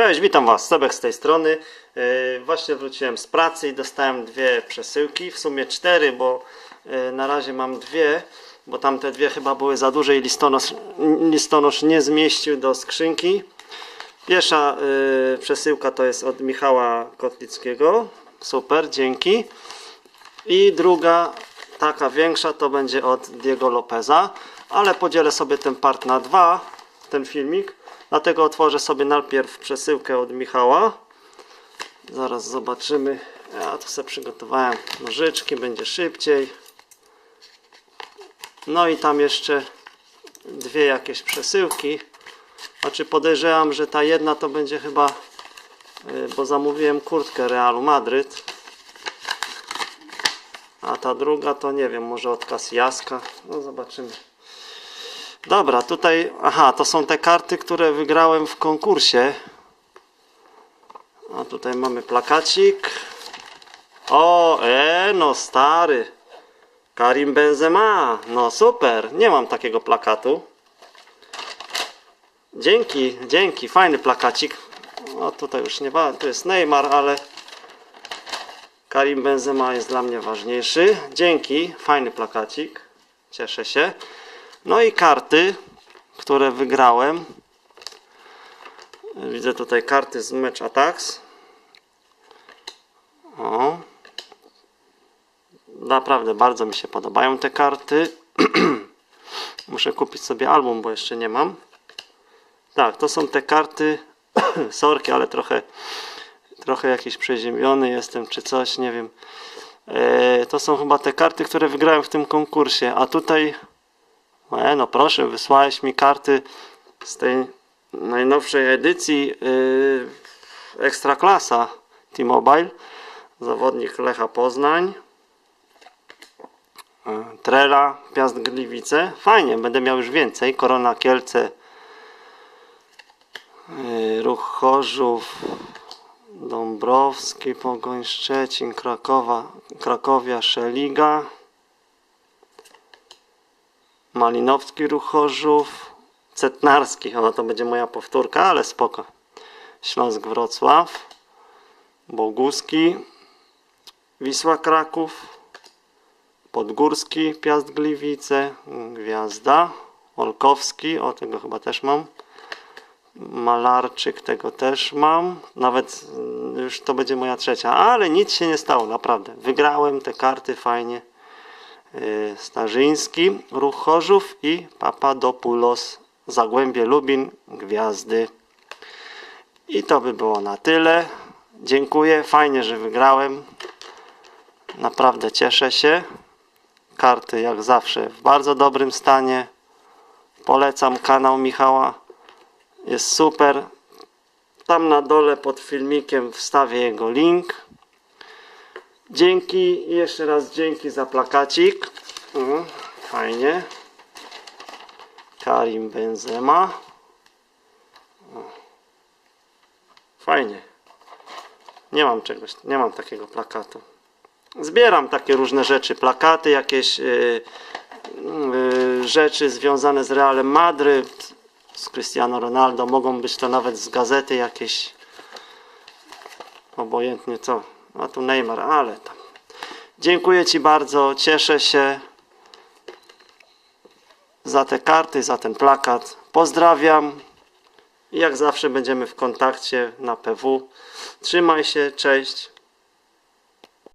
Cześć, witam Was, Sebek z tej strony. Yy, Właśnie wróciłem z pracy i dostałem dwie przesyłki, w sumie cztery, bo yy, na razie mam dwie, bo tamte dwie chyba były za duże i listonosz, listonosz nie zmieścił do skrzynki. Pierwsza yy, przesyłka to jest od Michała Kotlickiego, super, dzięki. I druga, taka większa, to będzie od Diego Lopeza, ale podzielę sobie ten part na dwa, ten filmik. Dlatego otworzę sobie najpierw przesyłkę od Michała. Zaraz zobaczymy. Ja tu sobie przygotowałem nożyczki, będzie szybciej. No i tam jeszcze dwie jakieś przesyłki. Znaczy podejrzewam, że ta jedna to będzie chyba, y, bo zamówiłem kurtkę Realu Madryt. A ta druga to nie wiem, może od Kasiaska. No zobaczymy. Dobra, tutaj, aha, to są te karty, które wygrałem w konkursie. A tutaj mamy plakacik. O, e, no stary. Karim Benzema. No super, nie mam takiego plakatu. Dzięki, dzięki, fajny plakacik. No tutaj już nie ma, tu jest Neymar, ale Karim Benzema jest dla mnie ważniejszy. Dzięki, fajny plakacik. Cieszę się. No i karty, które wygrałem. Widzę tutaj karty z Match Attacks. O. Naprawdę bardzo mi się podobają te karty. Muszę kupić sobie album, bo jeszcze nie mam. Tak, to są te karty. Sorki, ale trochę trochę jakiś przeziębiony jestem, czy coś, nie wiem. E, to są chyba te karty, które wygrałem w tym konkursie. A tutaj E, no proszę, wysłałeś mi karty z tej najnowszej edycji yy, Ekstraklasa T-Mobile. Zawodnik Lecha Poznań. Yy, Trela, Piast Gliwice. Fajnie, będę miał już więcej. Korona Kielce. Yy, Ruch Chorzów. Dąbrowski, Pogoń Szczecin, Krakowa, Krakowia, Szeliga. Malinowski Ruch Chorzów, Cetnarski, o to będzie moja powtórka, ale spoko. Śląsk Wrocław, Boguski, Wisła Kraków, Podgórski, Piast Gliwice, Gwiazda, Olkowski, o tego chyba też mam. Malarczyk tego też mam. Nawet mm, już to będzie moja trzecia, ale nic się nie stało, naprawdę. Wygrałem te karty fajnie. Y, Starzyński, Ruch Chorzów i Papadopoulos, Zagłębie Lubin, Gwiazdy. I to by było na tyle. Dziękuję, fajnie, że wygrałem. Naprawdę cieszę się. Karty jak zawsze w bardzo dobrym stanie. Polecam kanał Michała. Jest super. Tam na dole pod filmikiem wstawię jego link. Dzięki jeszcze raz dzięki za plakacik. Fajnie. Karim Benzema. Fajnie. Nie mam czegoś, nie mam takiego plakatu. Zbieram takie różne rzeczy, plakaty, jakieś yy, yy, rzeczy związane z Realem Madryt, z Cristiano Ronaldo. Mogą być to nawet z gazety jakieś. Obojętnie co. A tu Neymar, ale tam. Dziękuję Ci bardzo, cieszę się za te karty, za ten plakat. Pozdrawiam. Jak zawsze będziemy w kontakcie na PW. Trzymaj się, cześć.